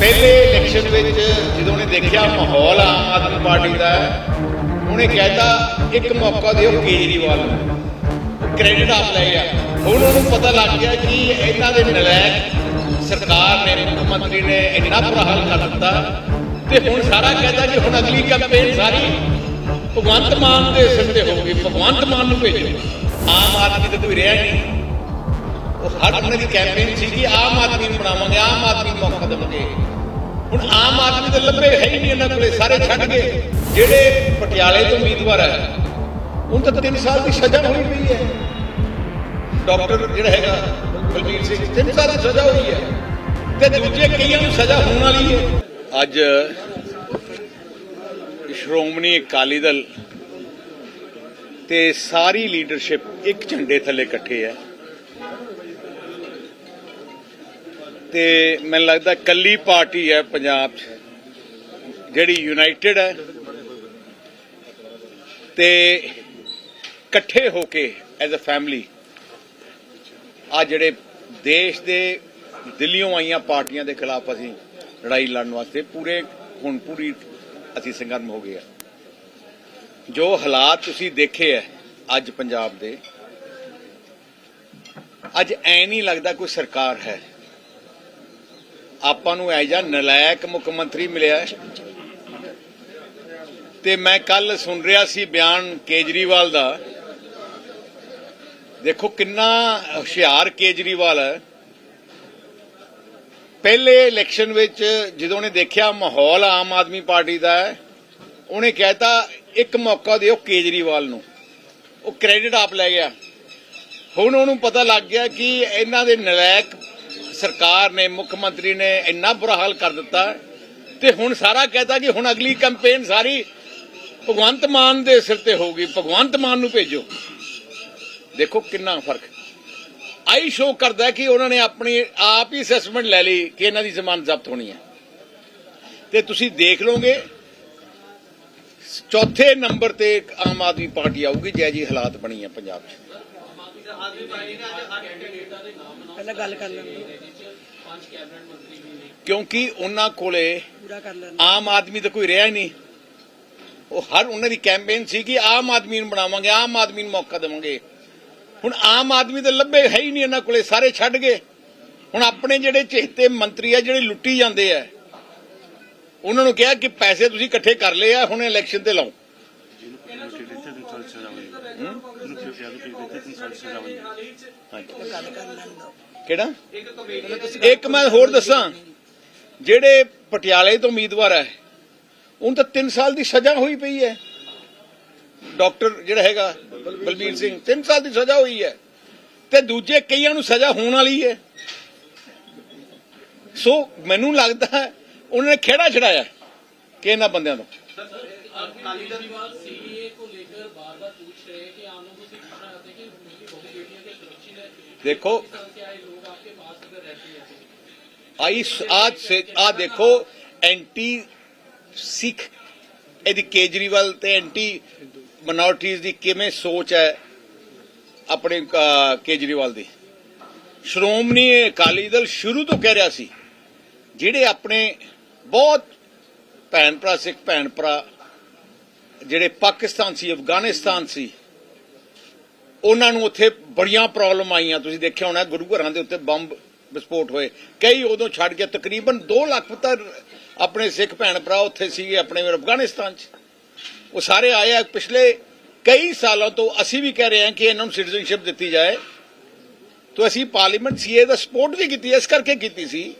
ਪਹਿਲੇ ਇਲੈਕਸ਼ਨ ਵਿੱਚ ਜਦੋਂ ਉਹਨੇ ਦੇਖਿਆ ਮਾਹੌਲ ਆਮ ਆਦਮੀ ਪਾਰਟੀ ਦਾ ਹੈ, ਉਹਨੇ ਕਹਿਤਾ ਇੱਕ ਮੌਕਾ ਦਿਓ ਕੇਜਰੀਵਾਲ ਨੂੰ। ਕ੍ਰੈਡਿਟ ਆਪ ਲੈ ਗਿਆ। ਹੁਣ ਉਹਨੂੰ ਪਤਾ ਲੱਗ ਗਿਆ ਕਿ ਇਹਨਾਂ ਦੇ ਨਲਾਇਕ ਸਰਕਾਰ ਨੇ ਮੁੱਖ ਮੰਤਰੀ ਨੇ ਇੰਨਾ ਬੁਰਾ ਹਾਲ ਕਰ ਦਿੱਤਾ ਤੇ ਹੁਣ ਸਾਰਾ ਕਹਿੰਦਾ ਕਿ ਹੁਣ ਅਗਲੀ ਕੈਂਪੇਨ ਸਾਰੀ ਭਗਵੰਤ ਮਾਨ ਦੇ ਸਿਰ ਤੇ ਹੋਊਗੀ। ਭਗਵੰਤ ਮਾਨ ਨੂੰ ਭੇਜੋ। ਆਮ ਆਦਮੀ ਤਾਂ ਕੋਈ ਰਿਹਾ ਨਹੀਂ। ਹਰ ਉਹਨਾਂ ਦੀ ਕੈਂਪੇਨ ਸੀ ਕਿ ਆਮ ਆਦਮੀ ਨੂੰ ਬਣਾਵਾਂਗੇ, ਆਮ ਆਦਮੀ ਨੂੰ ਮੌਕਾ ਦੇਵਾਂਗੇ। ਹੁਣ ਆਮ ਆਦਮੀ ਦੇ ਲੱਭੇ ਹੈ ਹੀ ਨਹੀਂ ਇਹਨਾਂ ਕੋਲੇ, ਸਾਰੇ ਛੱਡ ਗਏ। ਜਿਹੜੇ ਪਟਿਆਲੇ ਤੋਂ ਉਮੀਦਵਾਰ ਹੈ, ਹੁਣ ਤਾਂ 3 ਸਾਲ ਦੀ ਸਜ਼ਾ ਹੋਈ ਪਈ ਹੈ। ਡਾਕਟਰ ਜਿਹੜਾ ਹੈਗਾ, ਬਲਬੀਰ ਸਿੰਘ 3 ਸਾਲ ਦੀ ਸਜ਼ਾ ਹੋਈ ਹੈ। ਤੇ ਦੂਜੇ ਕਈਆਂ ਨੂੰ ਸਜ਼ਾ ਹੋਣ ਵਾਲੀ ਹੈ। ਅੱਜ ਸ਼੍ਰੋਮਣੀ ਅਕਾਲੀ ਦਲ ਤੇ ਸਾਰੀ ਲੀਡਰਸ਼ਿਪ ਇੱਕ ਝੰਡੇ ਥੱਲੇ ਇਕੱਠੇ ਹੈ। ਤੇ ਮੈਨੂੰ ਲੱਗਦਾ ਕੱਲੀ ਪਾਰਟੀ ਹੈ ਪੰਜਾਬ 'ਚ, ਜਿਹੜੀ ਯੂਨਾਈਟਿਡ ਹੈ। ਤੇ ਇਕੱਠੇ ਹੋ ਕੇ ਐਜ਼ ਅ ਫੈਮਿਲੀ ਆ ਜਿਹੜੇ ਦੇਸ਼ ਦੇ ਦਿੱਲੀੋਂ ਆਈਆਂ ਪਾਰਟੀਆਂ ਦੇ ਖਿਲਾਫ ਅਸੀਂ ਲੜਾਈ ਲੜਨ ਵਾਸਤੇ ਪੂਰੇ, ਹੁਣ ਪੂਰੀ ਅਸੀਂ ਸੰਗਰਮ ਹੋ ਗਏ ਆ। ਜੋ ਹਾਲਾਤ ਤੁਸੀਂ ਦੇਖੇ ਐ ਅੱਜ ਪੰਜਾਬ ਦੇ, ਅੱਜ ਐ ਨਹੀਂ ਲੱਗਦਾ ਕੋਈ ਸਰਕਾਰ ਹੈ। ਆਪਾਂ ਨੂੰ ਐਜਾ ਨਲਾਇਕ ਮੁੱਖ ਮੰਤਰੀ ਮਿਲਿਆ। ਤੇ ਮੈਂ ਕੱਲ ਸੁਣ ਰਿਹਾ ਸੀ ਬਿਆਨ ਕੇਜਰੀਵਾਲ ਦਾ। ਦੇਖੋ ਕਿੰਨਾ ਹੁਸ਼ਿਆਰ ਕੇਜਰੀਵਾਲ ਹੈ। ਪਹਿਲੇ ਇਲੈਕਸ਼ਨ ਵਿੱਚ ਜਦੋਂ ਉਹਨੇ ਦੇਖਿਆ ਮਾਹੌਲ ਆਮ ਆਦਮੀ ਪਾਰਟੀ ਦਾ ਹੈ, ਉਹਨੇ ਕਹਿਤਾ ਇੱਕ ਮੌਕਾ ਦਿਓ ਕੇਜਰੀਵਾਲ ਨੂੰ। ਉਹ ਕ੍ਰੈਡਿਟ ਆਪ ਲੈ ਗਿਆ। ਹੁਣ ਉਹਨੂੰ ਪਤਾ ਲੱਗ ਗਿਆ ਕਿ ਇਹਨਾਂ ਦੇ ਨਲਾਇਕ ਸਰਕਾਰ ਨੇ, ਮੁੱਖ ਮੰਤਰੀ ਨੇ ਇੰਨਾ ਬੁਰਾ ਹਾਲ ਕਰ ਦਿੱਤਾ ਤੇ ਹੁਣ ਸਾਰਾ ਕਹਿੰਦਾ ਜੀ ਹੁਣ ਅਗਲੀ ਕੈਂਪੇਨ ਸਾਰੀ ਭਗਵੰਤ ਮਾਨ ਦੇ ਸਿਰ ਤੇ ਹੋਊਗੀ। ਭਗਵੰਤ ਮਾਨ ਨੂੰ ਭੇਜੋ। ਦੇਖੋ ਕਿੰਨਾ ਫ਼ਰਕ। ਆਈ ਸ਼ੋ ਕਰਦਾ ਕਿ ਉਹਨਾਂ ਨੇ ਆਪਣੀ, ਆਪ ਹੀ ਅਸੈਸਮੈਂਟ ਲੈ ਲਈ ਕਿ ਇਹਨਾਂ ਦੀ ਜ਼ਮਾਨਤ ਜ਼ਬਤ ਹੋਣੀ ਹੈ। ਤੇ ਤੁਸੀਂ ਦੇਖ ਲਓਗੇ, ਚੌਥੇ ਨੰਬਰ ਤੇ ਆਮ ਆਦਮੀ ਪਾਰਟੀ ਆਊਗੀ ਜੈ ਜੀ ਹਾਲਾਤ ਬਣੀ ਹੈ ਪੰਜਾਬ 'ਚ। ਪਹਿਲਾਂ ਗੱਲ ਕਰ ਲੈਣ ਕਿਉਂਕਿ ਉਹਨਾਂ ਕੋਲੇ ਪੂਰਾ ਕਰ ਲੈਣ ਆਮ ਆਦਮੀ ਤਾਂ ਕੋਈ ਰਿਹਾ ਹੀ ਨਹੀਂ। ਉਹ ਹਰ ਉਹਨਾਂ ਦੀ ਕੈਂਪੇਨ ਸੀ ਕਿ ਆਮ ਆਦਮੀ ਨੂੰ ਬਣਾਵਾਂਗੇ ਆਮ ਆਦਮੀ ਨੂੰ ਮੌਕਾ ਦੇਵਾਂਗੇ। ਹੁਣ ਆਮ ਆਦਮੀ ਦੇ ਲੱਭੇ ਹੈ ਹੀ ਨਹੀਂ ਇਹਨਾਂ ਕੋਲੇ ਸਾਰੇ ਛੱਡ ਗਏ। ਹੁਣ ਆਪਣੇ ਜਿਹੜੇ ਚਹਤੇ ਮੰਤਰੀ ਆ ਜਿਹੜੇ ਲੁੱਟੀ ਜਾਂਦੇ ਆ ਉਹਨਾਂ ਨੂੰ ਕਿਹਾ ਕਿ ਪੈਸੇ ਤੁਸੀਂ ਇਕੱਠੇ ਕਰ ਲਏ ਆ ਹੁਣ ਇਲੈਕਸ਼ਨ ਤੇ ਲਾਓ। ਗੱਲ ਕਰ ਲੈਣ ਦੋ ਕਿਹੜਾ? ਇੱਕ ਮੈਂ ਹੋਰ ਦੱਸਾਂ। ਜਿਹੜੇ ਪਟਿਆਲੇ ਤੋਂ ਉਮੀਦਵਾਰ ਹੈ, ਉਹਨਾਂ ਤਾਂ 3 ਸਾਲ ਦੀ ਸਜ਼ਾ ਹੋਈ ਪਈ ਹੈ। ਡਾਕਟਰ ਜਿਹੜਾ ਹੈਗਾ, ਬਲਬੀਰ ਸਿੰਘ 3 ਸਾਲ ਦੀ ਸਜ਼ਾ ਹੋਈ ਹੈ। ਤੇ ਦੂਜੇ ਕਈਆਂ ਨੂੰ ਸਜ਼ਾ ਹੋਣ ਵਾਲੀ ਹੈ। ਸੋ ਮੈਨੂੰ ਲੱਗਦਾ ਉਹਨਾਂ ਨੇ ਖੇੜਾ ਛੜਾਇਆ ਕਿ ਇਹਨਾਂ ਬੰਦਿਆਂ ਤੋਂ। केजरीवाल सीए को लेकर बार बार पूछ रहे हैं कि आम लोगों से पूछना चाहते हैं कि उनकी बहु बेटियों के सुरक्षित है ਦੇਖੋ किस तरह से आए लोग आपके पास अगर रहते हैं ਆਈ ਆਜ ਸੇ ਆ ਦੇਖੋ ਐਂਟੀ ਸਿੱਖ ਇਹਦੀ ਕੇਜਰੀਵਾਲ ਤੇ ਐਂਟੀ ਮਿਨੋਰਟੀਜ਼ ਦੀ ਕਿਵੇਂ ਸੋਚ ਹੈ ਆਪਣੇ ਅਹ, ਕੇਜਰੀਵਾਲ ਦੀ ਸ਼੍ਰੋਮਣੀ ਅਕਾਲੀ ਦਲ ਸ਼ੁਰੂ ਤੋਂ ਕਹਿ ਰਿਹਾ ਸੀ ਜਿਹੜੇ ਆਪਣੇ ਬਹੁਤ ਭੈਣ ਭਰਾ ਸਿੱਖ ਭੈਣ ਭਰਾ ਜਿਹੜੇ ਪਾਕਿਸਤਾਨ ਸੀ, ਅਫਗਾਨਿਸਤਾਨ ਸੀ, ਉਹਨਾਂ ਨੂੰ ਉੱਥੇ ਬੜੀਆਂ ਪ੍ਰੋਬਲਮ ਆਈਆਂ। ਤੁਸੀਂ ਦੇਖਿਆ ਹੋਣਾ, ਗੁਰੂ ਘਰਾਂ ਦੇ ਉੱਤੇ ਬੰਬ ਵਿਸਫੋਟ ਹੋਏ। ਕਈ ਉਦੋਂ ਛੱਡ ਕੇ ਤਕਰੀਬਨ 2 ਲੱਖ ਤਾਂ ਆਪਣੇ ਸਿੱਖ ਭੈਣ ਭਰਾ ਉੱਥੇ ਸੀਗੇ, ਆਪਣੇ ਅਫਗਾਨਿਸਤਾਨ 'ਚ। ਉਹ ਸਾਰੇ ਆਏ ਆ। ਪਿਛਲੇ ਕਈ ਸਾਲਾਂ ਤੋਂ ਅਸੀਂ ਵੀ ਕਹਿ ਰਹੇ ਹਾਂ ਕਿ ਇਹਨਾਂ ਨੂੰ ਸਿਟੀਜ਼ਨਸ਼ਿਪ ਦਿੱਤੀ ਜਾਏ। ਤੋਂ ਅਸੀਂ ਪਾਰਲੀਮੈਂਟ ਸੀਏ ਦਾ ਸਪੋਰਟ ਵੀ ਕੀਤੀ, ਇਸ ਕਰਕੇ ਕੀਤੀ ਸੀ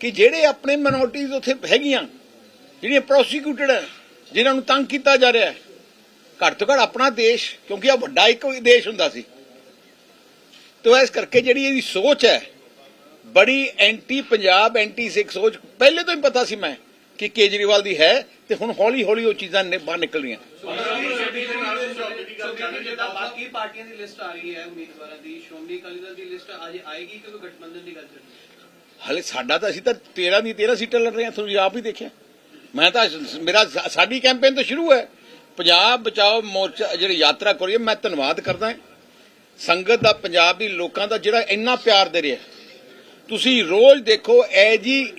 ਕਿ ਜਿਹੜੇ ਆਪਣੇ ਮਿਨੋਰਟੀਜ਼ ਉੱਥੇ ਹੈਗੀਆਂ, ਜਿਹੜੀਆਂ ਪ੍ਰੋਸੀਕਿਊਟਡ ਹੈ ਜਿਨ੍ਹਾਂ ਨੂੰ ਤੰਗ ਕੀਤਾ ਜਾ ਰਿਹਾ ਹੈ। ਘੱਟ ਤੋਂ ਘੱਟ ਆਪਣਾ ਦੇਸ਼ ਕਿਉਂਕਿ ਆ ਵੱਡਾ ਇੱਕ ਦੇਸ਼ ਹੁੰਦਾ ਸੀ। ਤੋ ਇਸ ਕਰਕੇ ਜਿਹੜੀ ਇਹਦੀ ਸੋਚ ਹੈ ਬੜੀ ਐਂਟੀ ਪੰਜਾਬ ਐਂਟੀ ਸਿੱਖ ਸੋਚ ਪਹਿਲੇ ਤੋਂ ਹੀ ਪਤਾ ਸੀ ਮੈਂ ਕਿ ਕੇਜਰੀਵਾਲ ਦੀ ਹੈ ਤੇ ਹੁਣ ਹੌਲੀ ਹੌਲੀ ਉਹ ਚੀਜ਼ਾਂ ਬਾਹਰ ਨਿਕਲ ਰਹੀਆਂ ਜਿੱਦਾਂ ਬਾਕੀ ਪਾਰਟੀਆਂ ਦੀ ਲਿਸਟ ਆ ਰਹੀ ਹੈ ਉਮੀਦਵਾਰਾਂ ਦੀ ਸ਼੍ਰੋਮਣੀ ਅਕਾਲੀ ਦਲ ਦੀ ਲਿਸਟ ਅੱਜ ਆਏਗੀ ਕਿ ਕੋਈ ਗਠਬੰਧਨ ਦੀ ਗੱਲ ਚੱਲ ਰਹੀ ਹੈ। ਹਲੇ ਸਾਡਾ ਤਾਂ ਅਸੀਂ ਤਾਂ 13 ਦੀ 13 ਸੀਟਾਂ ਲੜ ਰਹੇ ਹਾਂ ਤੁਸੀਂ ਆਪ ਹੀ ਦੇਖਿਆ। ਮੈਂ ਤਾਂ ਮੇਰਾ ਸਾਡੀ ਕੈਂਪੇਨ ਤਾਂ ਸ਼ੁਰੂ ਹੈ। ਪੰਜਾਬ ਬਚਾਓ ਮੋਰਚਾ, ਜਿਹੜੀ ਯਾਤਰਾ ਕਰੀ ਮੈਂ ਧੰਨਵਾਦ ਕਰਦਾ ਸੰਗਤ ਦਾ, ਪੰਜਾਬ ਦੀ ਲੋਕਾਂ ਦਾ ਜਿਹੜਾ ਇੰਨਾ ਪਿਆਰ ਦੇ ਰਿਹਾ। ਤੁਸੀਂ ਰੋਜ਼ ਦੇਖੋ, ਐ ਜੀ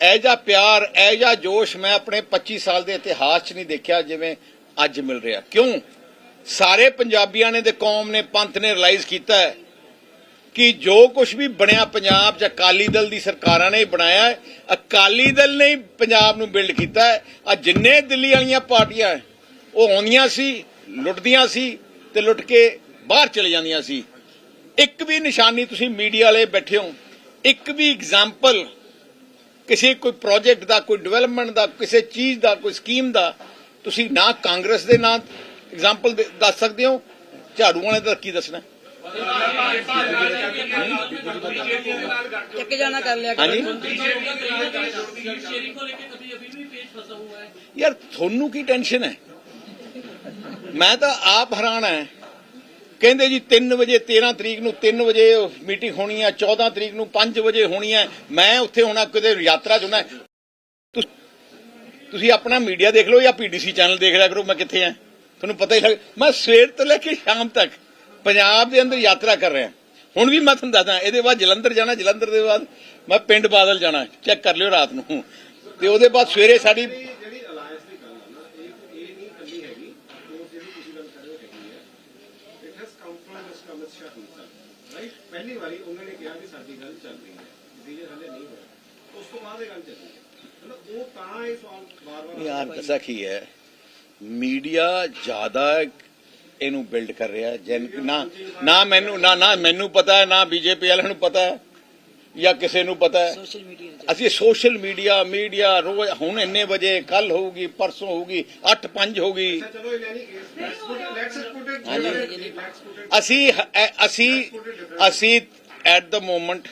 ਇਹ ਜਿਹਾ ਪਿਆਰ ਇਹ ਜਿਹਾ ਜੋਸ਼ ਮੈਂ ਆਪਣੇ 25 ਸਾਲ ਦੇ ਇਤਿਹਾਸ 'ਚ ਨਹੀਂ ਦੇਖਿਆ ਜਿਵੇਂ ਅੱਜ ਮਿਲ ਰਿਹਾ। ਕਿਉਂ? ਸਾਰੇ ਪੰਜਾਬੀਆਂ ਨੇ ਤੇ ਕੌਮ ਨੇ, ਪੰਥ ਨੇ ਰਿਅਲਾਈਜ਼ ਕੀਤਾ ਹੈ। ਕਿ ਜੋ ਕੁਝ ਵੀ ਬਣਿਆ ਪੰਜਾਬ 'ਚ ਅਕਾਲੀ ਦਲ ਦੀ ਸਰਕਾਰਾਂ ਨੇ ਬਣਾਇਆ ਅਕਾਲੀ ਦਲ ਨੇ ਪੰਜਾਬ ਨੂੰ ਬਿਲਡ ਕੀਤਾ ਹੈ। ਆ ਜਿੰਨੇ ਦਿੱਲੀ ਵਾਲੀਆਂ ਪਾਰਟੀਆਂ ਉਹ ਆਉਂਦੀਆਂ ਸੀ, ਲੁੱਟਦੀਆਂ ਸੀ ਤੇ ਲੁੱਟ ਕੇ ਬਾਹਰ ਚਲੇ ਜਾਂਦੀਆਂ ਸੀ। ਇੱਕ ਵੀ ਨਿਸ਼ਾਨੀ ਤੁਸੀਂ ਮੀਡੀਆ ਵਾਲੇ ਬੈਠੇ ਹੋ, ਇੱਕ ਵੀ ਐਗਜ਼ਾਮਪਲ ਕਿਸੇ ਕੋਈ ਪ੍ਰੋਜੈਕਟ ਦਾ, ਕੋਈ ਡਿਵੈਲਪਮੈਂਟ ਦਾ, ਕਿਸੇ ਚੀਜ਼ ਦਾ, ਕੋਈ ਸਕੀਮ ਦਾ, ਤੁਸੀਂ ਨਾ ਕਾਂਗਰਸ ਦੇ ਨਾਂ ਐਗਜ਼ਾਮਪਲ ਦੱਸ ਸਕਦੇ ਹੋ, ਝਾੜੂ ਵਾਲੇ ਦਾ ਕੀ ਦੱਸਣਾ ਯਾਰ, ਤੁਹਾਨੂੰ ਕੀ ਟੈਨਸ਼ਨ ਹੈ? ਮੈਂ ਤਾਂ ਆਪ ਹੈਰਾਨ ਹੈ। ਕਹਿੰਦੇ ਜੀ 3 ਵਜੇ 13 ਤਰੀਕ ਨੂੰ 3 ਵਜੇ ਮੀਟਿੰਗ ਹੋਣੀ ਹੈ 14 ਤਰੀਕ ਨੂੰ 5 ਵਜੇ ਹੋਣੀ ਹੈ। ਮੈਂ ਉੱਥੇ ਹੋਣਾ, ਕਿਤੇ ਯਾਤਰਾ 'ਚ ਤੁਸੀਂ ਆਪਣਾ ਮੀਡੀਆ ਦੇਖ ਲਓ ਜਾਂ ਪੀਡੀਸੀ ਚੈਨਲ ਦੇਖ ਲਿਆ ਕਰੋ, ਮੈਂ ਕਿੱਥੇ ਆ ਤੁਹਾਨੂੰ ਪਤਾ ਹੀ ਲੱਗ ਮੈਂ ਸਵੇਰ ਤੋਂ ਲੈ ਕੇ ਸ਼ਾਮ ਤੱਕ ਪੰਜਾਬ ਦੇ ਅੰਦਰ ਯਾਤਰਾ ਕਰ ਰਿਹਾ ਹੁਣ ਵੀ ਮੈਂ ਤੁਹਾਨੂੰ ਦੱਸਦਾ ਇਹਦੇ ਬਾਅਦ ਜਲੰਧਰ ਜਾਣਾ ਜਲੰਧਰ ਦੇ ਬਾਅਦ ਮੈਂ ਪਿੰਡ ਬਾਦਲ ਜਾਣਾ ਚੈੱਕ ਕਰ ਲਿਓ ਰਾਤ ਨੂੰ। ਤੇ ਉਹਦੇ ਬਾਅਦ ਸਵੇਰੇ ਸਾਡੀ ਪਹਿਲੀ ਵਾਰੀ ਉਹਨਾਂ ਨੇ ਕਿਹਾ ਕਿ ਸਾਡੀ ਗੱਲ ਚੱਲ ਰਹੀ ਹੈ ਨਤੀਜੇ ਹਲੇ ਨਹੀਂ ਹੋਇਆ ਉਸ ਤੋਂ ਬਾਅਦ ਇਹ ਗੱਲ ਚੱਲੀ ਹੈ। ਮਤਲਬ ਉਹ ਤਾਂ ਇਹ ਸਵਾਲ ਬਾਰ-ਬਾਰ ਯਾਰ ਪਤਾ ਕੀ ਹੈ ਮੀਡੀਆ ਜ਼ਿਆਦਾ ਇਹਨੂੰ ਬਿਲਡ ਕਰ ਰਿਹਾ ਹੈ। ਜਨ ਨਾ ਨਾ ਮੈਨੂੰ ਨਾ ਨਾ ਮੈਨੂੰ ਪਤਾ ਹੈ ਨਾ ਬੀਜੇਪੀ ਵਾਲਿਆਂ ਨੂੰ ਪਤਾ ਹੈ ਜਾਂ ਕਿਸੇ ਨੂੰ ਪਤਾ ਹੈ। ਅਸੀਂ ਸੋਸ਼ਲ ਮੀਡੀਆ ਮੀਡੀਆ ਰੋਜ਼ ਹੁਣ ਇੰਨੇ ਵਜੇ ਕੱਲ ਹੋਊਗੀ ਪਰਸੋਂ ਹੋਊਗੀ 8 5 ਹੋਊਗੀ ਅਸੀਂ ਅਸੀਂ ਅਸੀਂ ਐਟ ਦ ਮੋਮੈਂਟ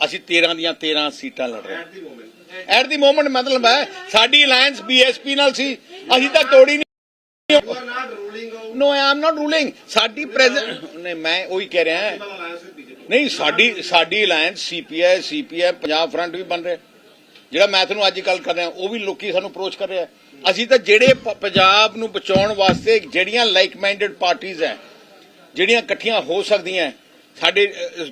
ਅਸੀਂ 13 ਦੀਆਂ 13 ਸੀਟਾਂ ਲੜ ਰਹੇ at the moment at the moment ਮਤਲਬ ਹੈ ਸਾਡੀ ਅਲਾਈਅੰਸ ਬੀਐਸਪੀ ਨਾਲ ਸੀ ਅਸੀਂ ਤਾਂ ਤੋੜੀ ਨਹੀਂ no I am not ruling ਸਾਡੀ ਪ੍ਰੈਜ਼ੀਡੈਂਟ ਨਹੀਂ ਮੈਂ ਉਹੀ ਕਹਿ ਰਿਹਾ ਹਾਂ। ਨਹੀਂ ਸਾਡੀ ਸਾਡੀ alliance CPI CPI Punjab front ਵੀ ਬਣ ਰਿਹਾ। ਜਿਹੜਾ ਮੈਂ ਤੁਹਾਨੂੰ ਅੱਜ ਕੱਲ ਕਰ ਰਿਹਾ ਉਹ ਵੀ ਲੋਕੀ ਸਾਨੂੰ ਅਪਰੋਚ ਕਰ ਰਿਹਾ। ਅਸੀਂ ਤਾਂ ਜਿਹੜੇ ਪੰਜਾਬ ਨੂੰ ਬਚਾਉਣ ਵਾਸਤੇ ਜਿਹੜੀਆਂ ਲਾਈਕ ਮਾਈਂਡਡ ਪਾਰਟੀਆਂ ਹੈ ਜਿਹੜੀਆਂ ਇਕੱਠੀਆਂ ਹੋ ਸਕਦੀਆਂ ਹੈ, ਸਾਡੇ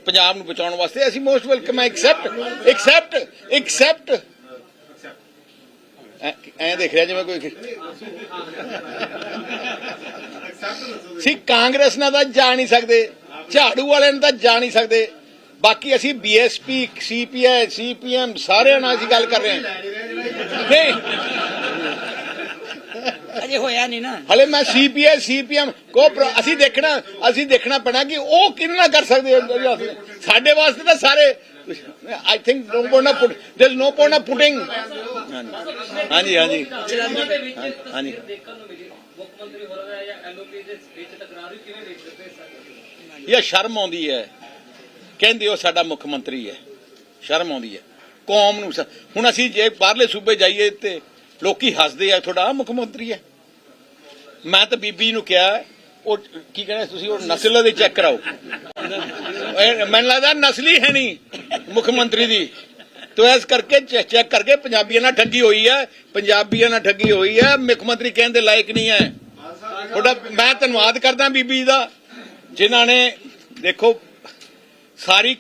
ਪੰਜਾਬ ਨੂੰ ਬਚਾਉਣ ਵਾਸਤੇ ਅਸੀਂ most welcome accept accept accept ਐ ਦੇਖ ਰਿਹਾ ਜਿਵੇਂ ਕੋਈ ਸੀ ਕਾਂਗਰਸ ਨਾਲ ਤਾਂ ਜਾ ਨਹੀਂ ਸਕਦੇ ਝਾੜੂ ਵਾਲਿਆਂ ਨਾਲ ਤਾਂ ਜਾ ਨਹੀਂ ਸਕਦੇ। ਬਾਕੀ ਅਸੀਂ ਬੀਐਸਪੀ ਸੀਪੀਆਈ ਸੀਪੀਐਮ ਸਾਰਿਆਂ ਨਾਲ ਅਸੀਂ ਗੱਲ ਕਰ ਰਹੇ ਹਾਂ। ਨਹੀਂ। ਅਜੇ ਹੋਇਆ ਨਹੀਂ ਨਾ। ਹਲੇ ਮੈਂ ਸੀਪੀਆਈ ਸੀਪੀਐਮ ਕੋ ਅਸੀਂ ਦੇਖਣਾ ਅਸੀਂ ਦੇਖਣਾ ਪੈਣਾ ਕਿ ਉਹ ਕਿਹਨਾਂ ਨਾਲ ਕਰ ਸਕਦੇ ਸਾਡੇ ਵਾਸਤੇ ਤਾਂ ਸਾਰੇ ਆਈ ਥਿੰਕ ਨੋ ਪੋਇੰਟ ਪੁੱਟ ਦੇਰ ਨੋ ਪੋਇੰਟ ਪੁਟਿੰਗ ਹਾਂਜੀ ਹਾਂਜੀ। ਜਲੰਧਰ ਦੇ ਵਿੱਚ ਹਾਂਜੀ, ਹਾਂਜੀ। ਮੁੱਖ ਮੰਤਰੀ ਹੋ ਰਿਹਾ ਜਾਂ ਐਲਓਪੀ ਦੇ ਵਿੱਚ ਟਕਰਾਅ ਰਹੀ ਕਿਵੇਂ ਦੇਖ ਸਕਦੇ ਸਰ? ਇਹ ਸ਼ਰਮ ਆਉਂਦੀ ਹੈ। ਕਹਿੰਦੇ ਉਹ ਸਾਡਾ ਮੁੱਖ ਮੰਤਰੀ ਹੈ। ਸ਼ਰਮ ਆਉਂਦੀ ਹੈ। ਕੌਮ ਨੂੰ ਹੁਣ ਅਸੀਂ ਜੇ ਬਾਹਰਲੇ ਸੂਬੇ ਜਾਈਏ ਤੇ ਲੋਕੀ ਹੱਸਦੇ ਆ, ਤੁਹਾਡਾ ਆਹ ਮੁੱਖ ਮੰਤਰੀ ਹੈ। ਮੈਂ ਤਾਂ ਬੀਬੀ ਨੂੰ ਕਿਹਾ, ਉਹ ਕੀ ਕਹਿੰਦੇ ਤੁਸੀਂ, ਉਹ ਨਸਲ ਦੇ ਚੈੱਕ ਕਰਾਓ। ਮੈਨੂੰ ਲੱਗਦਾ ਨਸਲੀ ਹੈ ਨਹੀਂ ਮੁੱਖ ਮੰਤਰੀ ਦੀ। ਤੋ ਇਸ ਕਰਕੇ ਚੈੱਕ ਕਰਕੇ ਪੰਜਾਬੀਆਂ ਨਾਲ ਠੱਗੀ ਹੋਈ ਹੈ। ਪੰਜਾਬੀਆਂ ਨਾਲ ਠੱਗੀ ਹੋਈ ਹੈ। ਮੁੱਖ ਮੰਤਰੀ ਕਹਿਣ ਦੇ ਲਾਇਕ ਨਹੀਂ ਹੈ। ਤੁਹਾਡਾ ਮੈਂ ਧੰਨਵਾਦ ਕਰਦਾ ਬੀਬੀ ਦਾ, ਜਿਨ੍ਹਾਂ ਨੇ ਦੇਖੋ, ਸਾਰੀ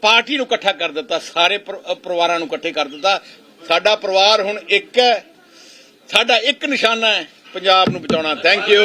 ਪਾਰਟੀ ਨੂੰ ਇਕੱਠਾ ਕਰ ਦਿੱਤਾ, ਸਾਰੇ ਪਰਿਵਾਰਾਂ ਨੂੰ ਇਕੱਠੇ ਕਰ ਦਿੱਤਾ। ਸਾਡਾ ਪਰਿਵਾਰ ਹੁਣ ਇੱਕ ਹੈ। ਸਾਡਾ ਇੱਕ ਨਿਸ਼ਾਨਾ ਹੈ, ਪੰਜਾਬ ਨੂੰ ਬਚਾਉਣਾ। Thank you